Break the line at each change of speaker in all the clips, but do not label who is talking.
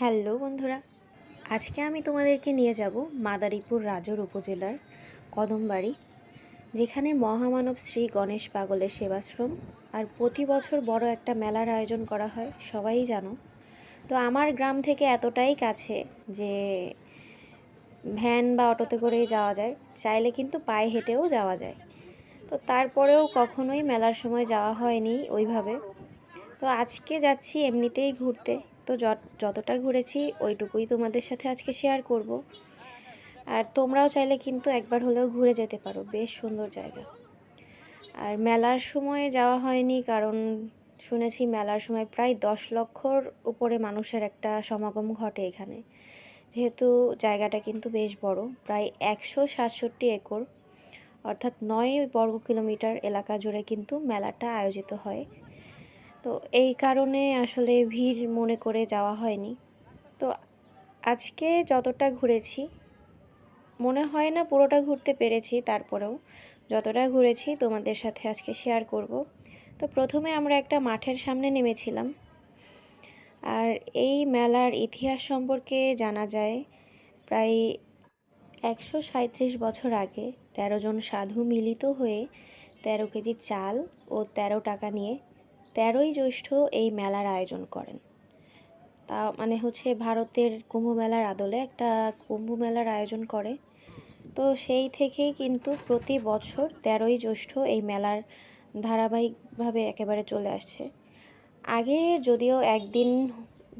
Hello বন্ধুরা, আজকে আমি তোমাদেরকে নিয়ে যাব মাদারীপুর রাজর উপজেলার কদমবাড়ি, যেখানে মহামানব শ্রী গণেশ পাগলের সেবাশ্রম আর প্রতি বছর বড় একটা মেলার আয়োজন করা হয়, সবাই জানো। তো আমার গ্রাম থেকে এতটাই কাছে যে ভ্যান বা অটোতে করেই যাওয়া যায়, চাইলে কিন্তু পায়ে হেঁটেও যাওয়া যায়। তো তারপরেও কখনোই মেলার সময় যাওয়া হয়নি ওইভাবে। তো আজকে যাচ্ছি এমনিতেই ঘুরতে। তো যত- যতটা ঘুরেছি, ওইটুকুই তোমাদের সাথে আজকে শেয়ার করব। আর তোমরাও চাইলে কিন্তু একবার হলেও ঘুরে যেতে পারো, বেশ সুন্দর জায়গা। আর মেলার সময় যাওয়া হয়নি, কারণ শুনেছি মেলার সময় প্রায় দশ লক্ষর উপরে মানুষের একটা সমাগম ঘটে এখানে। যেহেতু জায়গাটা কিন্তু বেশ বড়, প্রায় একশো সাতষট্টি একর, অর্থাৎ নয় বর্গ কিলোমিটার এলাকা জুড়ে কিন্তু মেলাটা আয়োজিত হয়। তো এই কারণে আসলে ভিড় মনে করে যাওয়া হয়নি। তো আজকে যতটা ঘুরেছি, মনে হয় না পুরোটা ঘুরতে পেরেছি তারপরেও, যতটা ঘুরেছি তোমাদের সাথে আজকে শেয়ার করব। তো প্রথমে আমরা একটা মাঠের সামনে নেমেছিলাম। আর এই মেলার ইতিহাস সম্পর্কে জানা যায়, প্রায় একশো সাঁত্রিশ বছর আগে তেরো জন সাধু মিলিত হয়ে তেরো কেজি চাল ও তেরো টাকা নিয়ে তেরোই জ্যৈষ্ঠ এই মেলার আয়োজন করেন। তা মানে হচ্ছে ভারতের কুম্ভ মেলার আদলে একটা কুম্ভ মেলার আয়োজন করে। তো সেই থেকেই কিন্তু প্রতি বছর তেরোই জ্যৈষ্ঠ এই মেলার ধারাবাহিকভাবে একেবারে চলে আসছে। আগে যদিও একদিন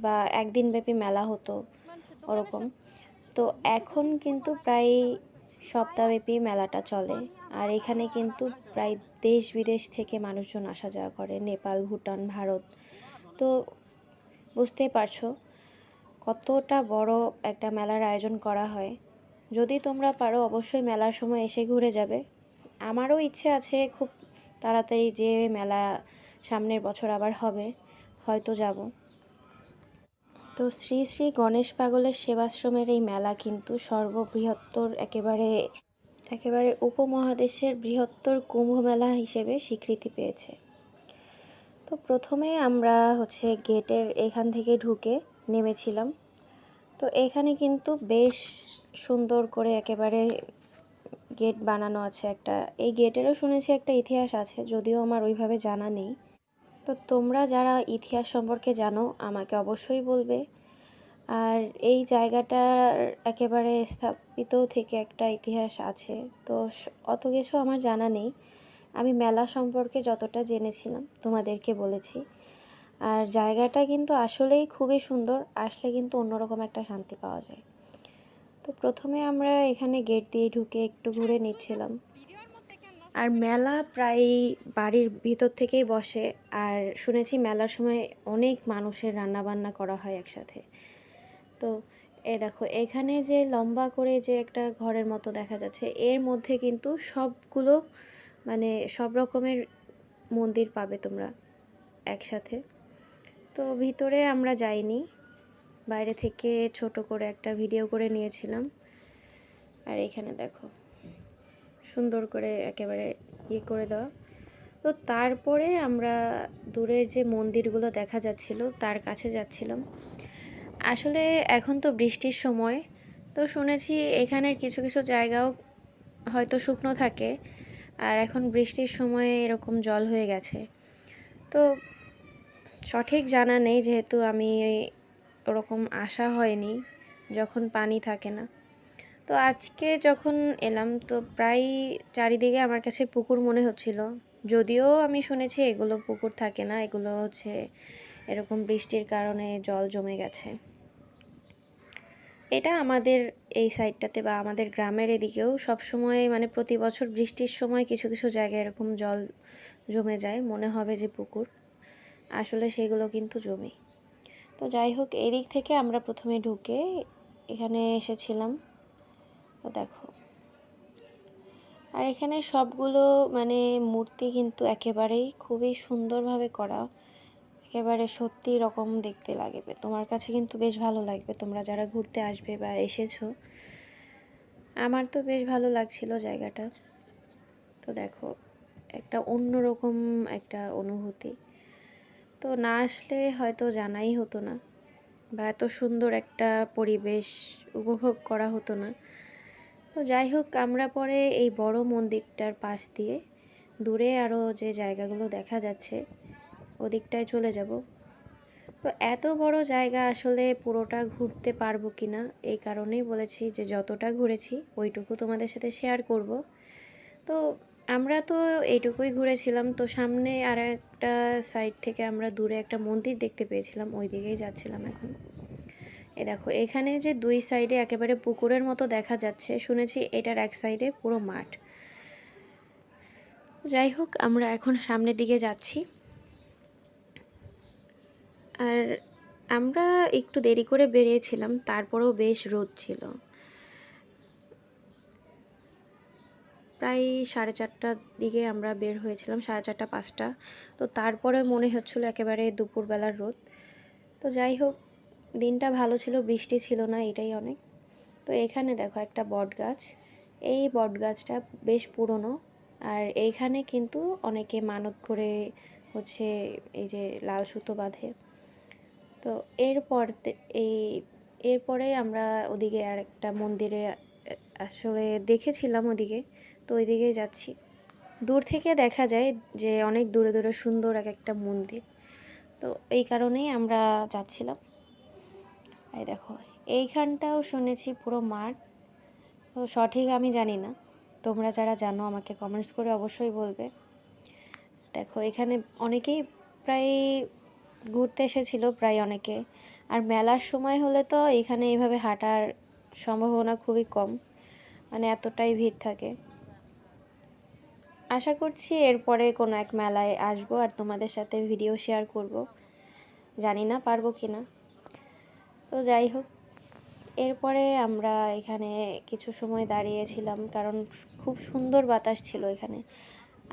বা একদিন ব্যাপী মেলা হতো ওরকম, তো এখন কিন্তু প্রায় সপ্তাহব্যাপী মেলাটা চলে। আর এখানে কিন্তু প্রায় দেশ বিদেশ থেকে মানুষজন আসা যাওয়া করে। নেপাল, ভুটান, ভারত। তো বুঝতেই পারছ কতটা বড় একটা মেলার আয়োজন করা হয়। যদি তোমরা পারো অবশ্যই মেলার সময় এসে ঘুরে যাবে। আমারও ইচ্ছে আছে খুব তাড়াতাড়ি যে মেলা সামনের বছর আবার হবে, হয়তো যাব। তো শ্রী শ্রী গণেশ পাগলের সেবাশ্রমের এই মেলা কিন্তু সর্ববৃহত্তর একেবারে একেবারে উপমহাদেশের বৃহত্তর কুম্ভ মেলা হিসেবে স্বীকৃতি পেয়েছে। তো প্রথমে আমরা হচ্ছে গেটের এখান থেকে ঢুকে নেমেছিলাম। তো এখানে কিন্তু বেশ সুন্দর করে একেবারে গেট বানানো আছে একটা। এই গেটেরও শুনেছি একটা ইতিহাস আছে, যদিও আমার ওইভাবে জানা নেই। তো তোমরা যারা ইতিহাস সম্পর্কে জানো, আমাকে অবশ্যই বলবে। আর এই জায়গাটার একেবারে স্থাপিত থেকে একটা ইতিহাস আছে। তো অত কিছু আমার জানা নেই। আমি মেলা সম্পর্কে যতটা জেনেছিলাম, তোমাদেরকে বলেছি। আর জায়গাটা কিন্তু আসলেই খুবই সুন্দর, আসলে কিন্তু অন্যরকম একটা শান্তি পাওয়া যায়। তো প্রথমে আমরা এখানে গেট দিয়ে ঢুকে একটু ঘুরে নিচ্ছিলাম। আর মেলা প্রায় বাড়ির ভিতর থেকেই বসে। আর শুনেছি মেলার সময় অনেক মানুষের রান্না বান্না করা হয় একসাথে। তো এ দেখো, এখানে যে লম্বা করে যে একটা ঘরের মতো দেখা যাচ্ছে, এর মধ্যে কিন্তু সবগুলো মানে সব রকমের মন্দির পাবে তোমরা একসাথে। তো ভিতরে আমরা যাইনি, বাইরে থেকে ছোট করে একটা ভিডিও করে নিয়েছিলাম। আর এখানে দেখো, সুন্দর করে একেবারে ইয়ে করে দেওয়া। তো তারপরে আমরা দূরের যে মন্দিরগুলো দেখা যাচ্ছিল, তার কাছে যাচ্ছিলাম। আসলে এখন তো বৃষ্টির সময়, তো শুনেছি এখানের কিছু কিছু জায়গাও হয়তো শুকনো থাকে আর এখন বৃষ্টির সময় এরকম জল হয়ে গেছে। তো সঠিক জানা নেই যেহেতু আমি ওরকম আসা হয়নি যখন পানি থাকে না। তো আজকে যখন এলাম তো প্রায় চারিদিকে আমার কাছে পুকুর মনে হচ্ছিল, যদিও আমি শুনেছি এগুলো পুকুর থাকে না, এগুলো হচ্ছে এরকম বৃষ্টির কারণে জল জমে গেছে। এটা আমাদের এই সাইডটাতে বা আমাদের গ্রামের এদিকেও সবসময় মানে প্রতি বছর বৃষ্টির সময় কিছু কিছু জায়গায় এরকম জল জমে যায়। মনে হবে যে পুকুর। আসলে সেগুলো কিন্তু জমি। তো যাই হোক এই দিক থেকে আমরা প্রথমে ঢুকে এখানে এসেছিলাম। তো দেখো। আর এখানে সবগুলো মানে মূর্তি কিন্তু একেবারেই খুবই সুন্দরভাবে করা একেবারে সত্যি রকম দেখতে লাগবে। তোমার কাছে কিন্তু বেশ ভালো লাগবে। তোমরা যারা ঘুরতে আসবে বা এসেছ, আমার তো বেশ ভালো লাগছিল জায়গাটা। তো দেখো, একটা অন্যরকম একটা অনুভূতি। তো না আসলে হয়তো জানাই হতো না বা এত সুন্দর একটা পরিবেশ উপভোগ করা হতো না। তো যাই হোক, আমরা পরে এই বড় মন্দিরটার পাশ দিয়ে দূরে আরও যে জায়গাগুলো দেখা যাচ্ছে ওদিকটায় চলে যাব। তো এত বড় জায়গা আসলে পুরোটা ঘুরতে পারব কি না এই কারণেই বলেছি যে যতটা ঘুরেছি ওইটুকু তোমাদের সাথে শেয়ার করব। তো আমরা তো এইটুকুই ঘুরেছিলাম, তো সামনে আর একটা সাইড থেকে আমরা দূরে একটা মন্দির দেখতে পেয়েছিলাম ওই দিকেই যাচ্ছিলাম এখন। এ দেখো, এখানে যে দুই সাইডে একেবারে পুকুরের মতো দেখা যাচ্ছে, শুনেছি এটার এক সাইডে পুরো মাঠ। যাই হোক, আমরা এখন সামনের দিকে যাচ্ছি। আর আমরা একটু দেরি করে বেরিয়েছিলাম, তারপরেও বেশ রোদ ছিল। প্রায় সাড়ে চারটার দিকে আমরা বের হয়েছিলাম, সাড়ে চারটা, পাঁচটা। তো তারপরে মনে হচ্ছিল একেবারে দুপুরবেলার রোদ। তো যাই হোক, দিনটা ভালো ছিল, বৃষ্টি ছিল না, এটাই অনেক। তো এখানে দেখো একটা বট গাছ এই বট গাছটা বেশ পুরনো আর এইখানে কিন্তু অনেকে মানত করে হচ্ছে এই যে লাল সুতো বাঁধে। তো এরপর এই, এরপরে আমরা ওদিকে আর একটা মন্দিরে, আসলে দেখেছিলাম ওদিকে, তো ওইদিকেই যাচ্ছি। দূর থেকে দেখা যায় যে অনেক দূরে দূরে সুন্দর এক একটা মন্দির। তো এই কারণেই আমরা যাচ্ছিলাম। এই দেখো, এইখানটাও শুনেছি পুরো মাঠ। তো সঠিক আমি জানি না। তোমরা যারা জানো আমাকে কমেন্টস করে অবশ্যই বলবে। দেখো, এখানে অনেকেই প্রায় ঘুরতে এসেছিল প্রায় অনেকে। আর মেলার সময় হলে তো এখানে এইভাবে হাঁটার সম্ভাবনা খুবই কম মানে এতটাই ভিড় থাকে। আশা করছি এরপরে কোনো এক মেলায় আসব আর তোমাদের সাথে ভিডিও শেয়ার করব। জানি না পারব কি না। তো যাই হোক, এরপরে আমরা এখানে কিছু সময় দাঁড়িয়েছিলাম কারণ খুব সুন্দর বাতাস ছিল এখানে।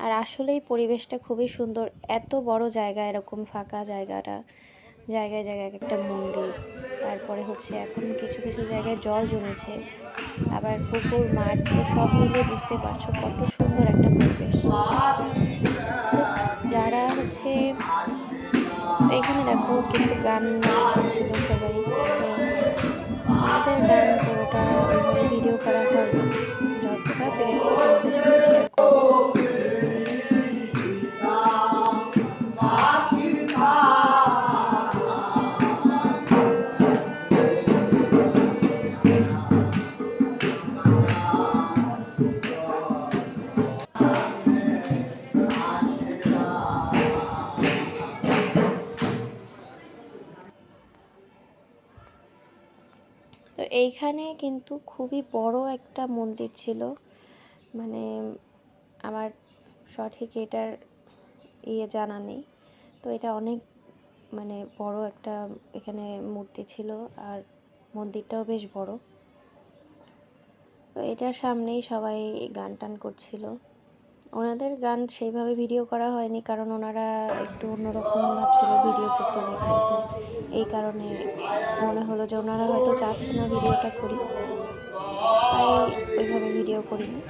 আর আসলেই পরিবেশটা খুবই সুন্দর। এত বড় জায়গা এরকম, ফাঁকা জায়গাটা। জায়গায় জায়গায় এক একটা মন্দির। তারপরে হচ্ছে এখন কিছু কিছু জায়গায় জল জমেছে। আবার পুকুর, মাঠ সব মিলে বুঝতে পারছ কত সুন্দর একটা পরিবেশ। যারা হচ্ছে, এখানে দেখো কিছু গান ছিল সবাই। আমাদের গান পুরোটা ভিডিও করা হয়নি এইখানে কিন্তু খুবই বড় একটা মন্দির ছিল। মানে আমার সঠিক এটার ইয়ে জানা নেই। তো এটা অনেক মানে বড় একটা এখানে মূর্তি ছিল আর মন্দিরটাও বেশ বড়। তো এটার সামনেই সবাই গান টান করছিল। ওনাদের গান সেইভাবে ভিডিও করা হয়নি, কারণ ওনারা একটু অন্যরকম ভাবছিল ভিডিও করতে তো এই কারণে মনে হলো যে ওনারা হয়তো চাচ্ছে না ভিডিওটা করি। তাই ওইভাবে ভিডিও করিনি।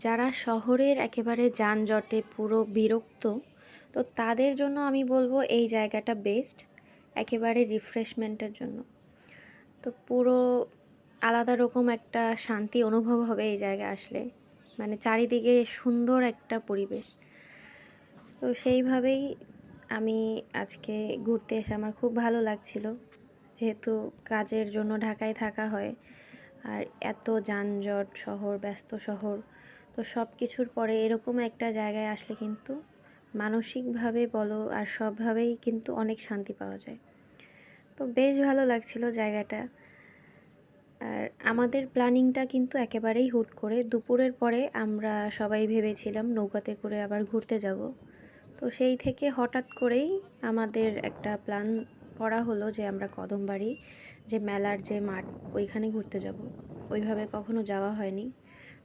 যারা শহরের একেবারে যানজটে পুরো বিরক্ত, তো তাদের জন্য আমি বলব এই জায়গাটা বেস্ট একেবারে রিফ্রেশমেন্টের জন্য। তো পুরো আলাদা রকম একটা শান্তি অনুভব হবে এই জায়গায় আসলে। মানে চারিদিকে সুন্দর একটা পরিবেশ। তো সেইভাবেই আমি আজকে ঘুরতে এসে আমার খুব ভালো লাগছিল, যেহেতু কাজের জন্য ঢাকায় থাকা হয়। আর এত যানজট শহর, ব্যস্ত শহর তো সব কিছুর পরে এরকম একটা জায়গায় আসলে কিন্তু মানসিকভাবে বলো আর সবভাবেই কিন্তু অনেক শান্তি পাওয়া যায়। তো বেশ ভালো লাগছিল জায়গাটা। আর আমাদের প্ল্যানিংটা কিন্তু একেবারেই হুট করে। দুপুরের পরে আমরা সবাই ভেবেছিলাম নৌকাতে করে আবার ঘুরতে যাব। তো সেই থেকে হঠাৎ করেই আমাদের একটা প্ল্যান করা হলো যে আমরা কদমবাড়ি, যে মেলার যে মাঠ, ওইখানে ঘুরতে যাব। ওইভাবে কখনো যাওয়া হয়নি।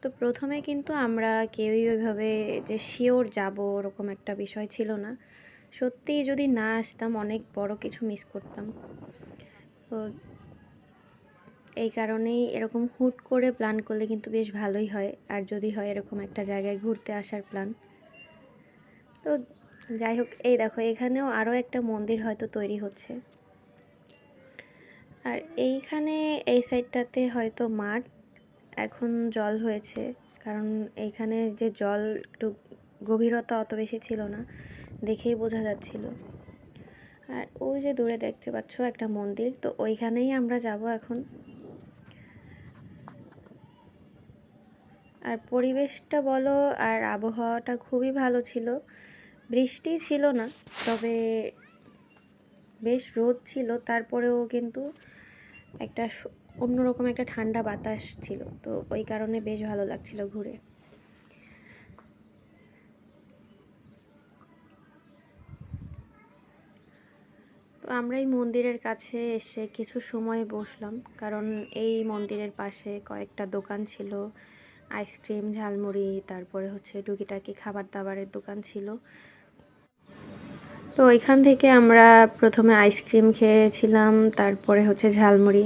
তো প্রথমে কিন্তু আমরা কেউই ওইভাবে যে শিওর যাব ওরকম একটা বিষয় ছিল না। সত্যিই যদি না আসতাম, অনেক বড় কিছু মিস করতাম। তো এই কারণেই এরকম হুট করে প্ল্যান করলে কিন্তু বেশ ভালোই হয়। আর যদি হয় এরকম একটা জায়গায় ঘুরতে আসার প্ল্যান তো যাই হোক, এই দেখো, এখানেও আরও একটা মন্দির হয়তো তৈরি হচ্ছে। আর এইখানে এই সাইডটাতে হয়তো মাঠ। এখন জল হয়েছে। কারণ এইখানে যে জল একটু গভীরতা অত বেশি ছিল না, দেখেই বোঝা যাচ্ছিল। আর ওই যে দূরে দেখতে পাচ্ছ একটা মন্দির, তো ওইখানেই আমরা যাব এখন। আর পরিবেশটা বলো আর আবহাওয়াটা খুবই ভালো ছিল। বৃষ্টি ছিল না, তবে বেশ রোদ ছিল। তারপরেও কিন্তু একটা অন্যরকম একটা ঠান্ডা বাতাস ছিল, তো ওই কারণে বেশ ভালো লাগছিল ঘুরে। তো আমরা এই মন্দিরের কাছে এসে কিছু সময় বসলাম, কারণ এই মন্দিরের পাশে কয়েকটা দোকান ছিল, আইসক্রিম, ঝালমুড়ি, তারপরে হচ্ছে টুকিটাকি খাবার দাবারের দোকান ছিল। তো ওইখান থেকে আমরা প্রথমে আইসক্রিম খেয়েছিলাম, তারপরে হচ্ছে ঝালমুড়ি।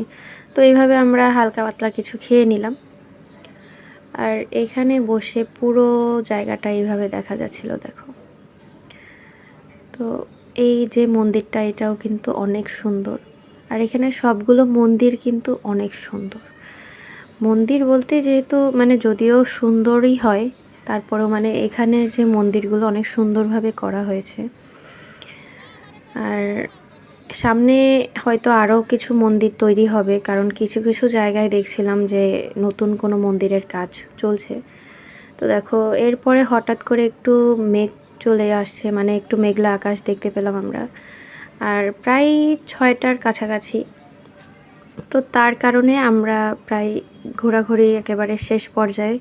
তো এইভাবে আমরা হালকা পাতলা কিছু খেয়ে নিলাম। আর এখানে বসে পুরো জায়গাটা এইভাবে দেখা যাচ্ছিল, দেখো। তো এই যে মন্দিরটা, এটাও কিন্তু অনেক সুন্দর। আর এখানে সবগুলো মন্দির কিন্তু অনেক সুন্দর। মন্দির বলতে যেহেতু মানে যদিও সুন্দরই হয়, তারপরেও মানে এখানের যে মন্দিরগুলো অনেক সুন্দরভাবে করা হয়েছে। আর সামনে হয়তো আরও কিছু মন্দির তৈরি হবে, কারণ কিছু কিছু জায়গায় দেখছিলাম যে নতুন কোনো মন্দিরের কাজ চলছে। তো দেখো, এরপরে হঠাৎ করে একটু মেঘ চলে আসছে মানে একটু মেঘলা আকাশ দেখতে পেলাম আমরা। আর প্রায় ছয়টার কাছাকাছি। তো তার কারণে আমরা প্রায় ঘোরাঘুরি একেবারে শেষ পর্যায়ে।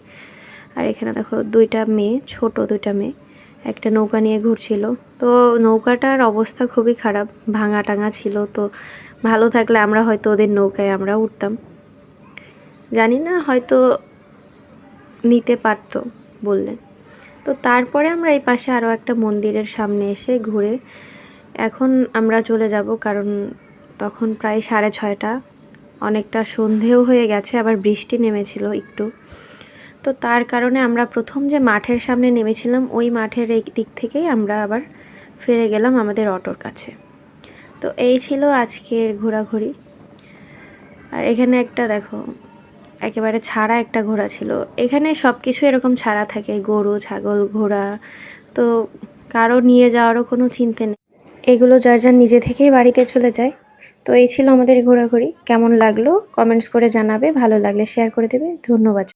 আর এখানে দেখো দুইটা মেয়ে, ছোট দুইটা মেয়ে। একটা নৌকা নিয়ে ঘুরছিল। তো নৌকাটার অবস্থা খুবই খারাপ ভাঙা টাঙা ছিল। তো ভালো থাকলে আমরা হয়তো ওদের নৌকায় আমরা উঠতাম। জানি না, হয়তো নিতে পারতো বললেন তো তারপরে আমরা এই পাশে আরও একটা মন্দিরের সামনে এসে ঘুরে এখন আমরা চলে যাব, কারণ তখন প্রায় সাড়ে ছয়টা। অনেকটা সন্ধেও হয়ে গেছে, আবার বৃষ্টি নেমেছিল একটু। তো তার কারণে আমরা প্রথম যে মাঠের সামনে নেমেছিলাম, ওই মাঠের এই দিক থেকেই আমরা আবার ফিরে গেলাম আমাদের অটোর কাছে। তো এই ছিল আজকের ঘোরাঘুরি। আর এখানে একটা দেখো, একেবারে ছাড়া একটা ঘোড়া ছিল। এখানে সব কিছু এরকম ছাড়া থাকে, গরু, ছাগল, ঘোড়া। তো কারও নিয়ে যাওয়ারও কোনো চিন্তা নেই। এগুলো যার যার নিজে থেকেই বাড়িতে চলে যায়। তো এই ছিল আমাদের ঘোরাঘুরি। কেমন লাগল? কমেন্টস করে জানাবে। ভালো লাগলে শেয়ার করে দেবে। ধন্যবাদ।